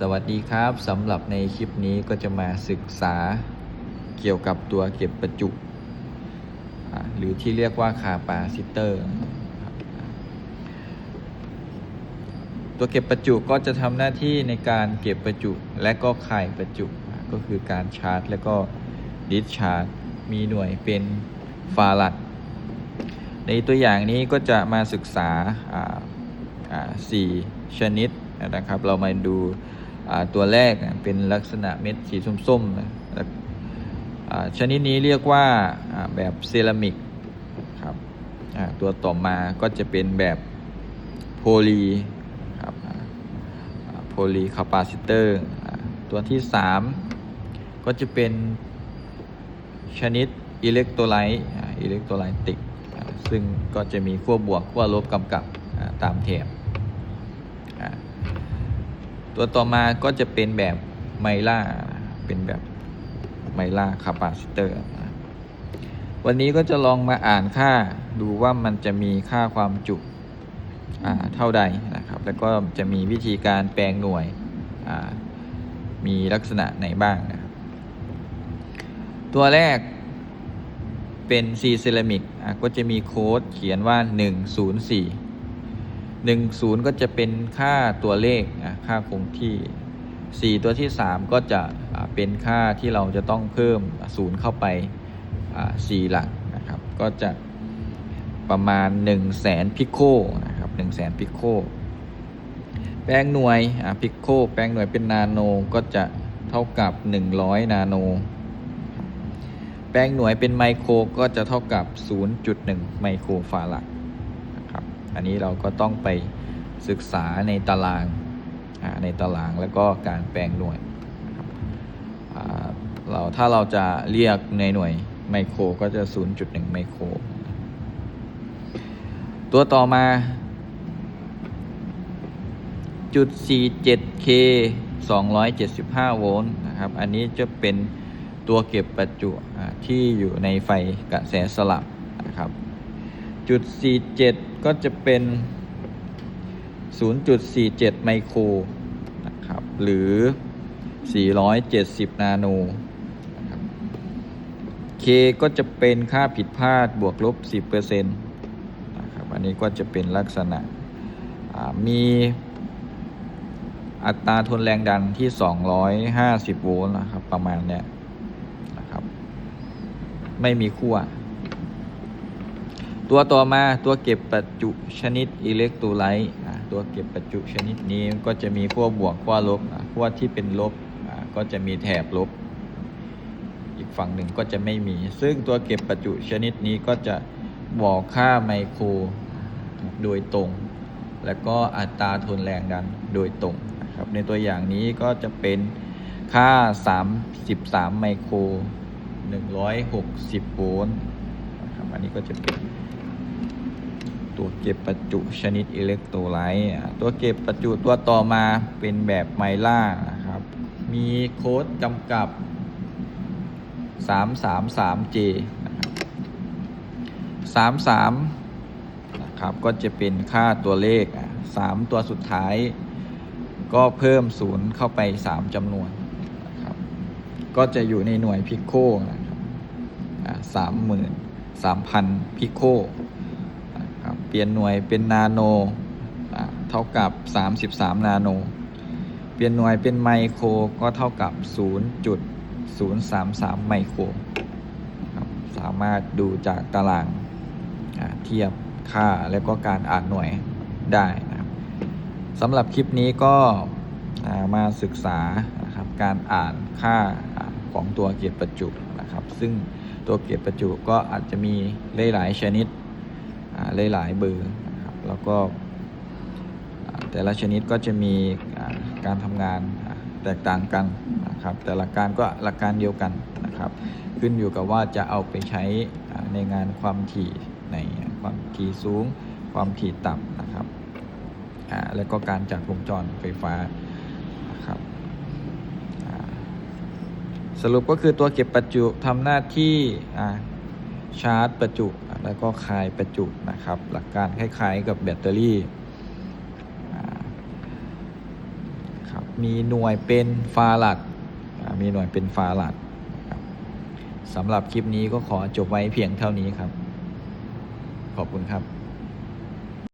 สวัสดีครับสำหรับในคลิปนี้ก็จะมาศึกษาเกี่ยวกับตัวเก็บประจุ หรือที่เรียกว่าคาปาซิเตอร์ ตัวเก็บประจุก็จะทำหน้าที่ในการเก็บประจุและก็คายประจุ ก็คือการชาร์จ และก็ดิสชาร์จ มีหน่วยเป็นฟารัดในตัวอย่างนี้ก็จะมาศึกษาสี่ชนิดนะครับ เรามาดู ตัวแรกเป็นลักษณะเม็ดสีส้มๆนะชนิดนี้เรียกว่าแบบเซรามิกครับตัวต่อมาก็จะเป็นแบบโพลีครับโพลีคาปาซิเตอร์ตัวที่ 3 ก็จะเป็นชนิดอิเล็กโทรไลต์อิเล็กโทรไลติกซึ่งก็จะมีขั้วบวกขั้วลบกำกับตามแถบ ตัวต่อมาก็จะเป็นแบบไมล่าเป็นแบบไมล่าคาปาซิเตอร์วันนี้ก็จะลองมาอ่านค่าดูว่ามันจะมีค่าความจุเท่าใดนะครับ แล้วก็จะมีวิธีการแปลงหน่วยมีลักษณะไหนบ้างนะครับ ตัวแรกเป็น C เซรามิกก็จะมีโค้ดเขียนว่า 104 10 ก็จะเป็นค่าตัวเลขอะค่าคงที่ 4 ตัวที่ 3 ก็จะเป็นค่าที่เราจะต้องเพิ่มศูนย์เข้าไปอะ4หลักนะครับ ก็จะประมาณ 1 0 0 0 0แสนพิโคนะครับ1 0 0 0 0แสนพิโคแปลงหน่วยพิโคแปลงหน่วยเป็นนาโนก็จะเท่ากับ 100 นาโน แปลงหน่วยเป็นไมโครก็จะเท่ากับ 0.1 ไมโครฟารัดนะครับ อันนี้เราก็ต้องไปศึกษาในตารางในตารางแล้วก็การแปลงหน่วยเราถ้าเราจะเรียกในหน่วยไมโครก็จะ 0.1 ไมโคร ตัวต่อมาจุด 47K 275 โวลต์นะครับ อันนี้จะเป็นตัวเก็บประจุที่อยู่ในไฟกระแสสลับนะครับจุด 47 ก็จะเป็น 0.47 ไมโครนะครับ หรือ 470 นาโนนะครับ K ก็จะเป็นค่าผิดพลาดบวกลบ 10%นะครับอันนี้ก็จะเป็นลักษณะมีอัตราทนแรงดันที่ 250 โวลต์นะครับ ประมาณเนี้ยนะครับ ไม่มีขั้ว ตัวต่อมาตัวเก็บประจุชนิดอิเล็กโทรไลต์ตัวเก็บประจุชนิดนี้ก็จะมีขั้วบวกขั้วลบขั้วที่เป็นลบก็จะมีแถบลบ อีกฝั่งหนึ่งก็จะไม่มี ซึ่งตัวเก็บประจุชนิดนี้ก็จะบอกค่าไมโครโดยตรง แล้วก็อัตราทนแรงดันโดยตรงนะครับในตัวอย่างนี้ก็จะเป็นค่า 33 ไมโคร 160 โวลต์ครับอันนี้ก็จะเป็น ตัวเก็บประจุชนิดอิเล็กโทรไลต์ตัวเก็บประจุตัวต่อมาเป็นแบบไมล่านะครับ มีโค้ดกำกับ 333J 33นะครับก็จะเป็นค่าตัวเลข 3 ตัวสุดท้าย ก็เพิ่มศูนย์เข้าไป 3จำนวนนะครับก็จะอยู่ในหน่วยพิโคนะครับสามหมื่นสามพันพิโคน ลี่ยนหน่วยเป็นนาโนเท่ากับ 33 นาโน เปลี่ยนหน่วยเป็นไมโครก็เท่ากับ 0.033 ไมโครครับสามารถดูจากตารางเทียบค่าแล้วก็การอ่านหน่วยได้นะครับสำหรับคลิปนี้ก็มาศึกษานะครับการอ่านค่าของตัวเก็บประจุนะครับ ซึ่งตัวเก็บประจุก็อาจจะมีหลายๆชนิด หลายๆเบอร์นะครับแล้วก็แต่ละชนิดก็จะมีการทำงานแตกต่างกันนะครับแต่หลักการก็หลักการเดียวกันนะครับ ขึ้นอยู่กับว่าจะเอาไปใช้ในงานความถี่ในความถี่สูง ความถี่ต่ำนะครับแล้วก็การจัดวงจรไฟฟ้านะครับสรุปก็คือตัวเก็บประจุทำหน้าที่ชาร์จประจุ แล้วก็คายประจุนะครับ หลักการคล้ายๆกับแบตเตอรี่ครับมีหน่วยเป็นฟาลัดมีหน่วยเป็นฟาลัดสำหรับคลิปนี้ก็ขอจบไว้เพียงเท่านี้ครับ ขอบคุณครับ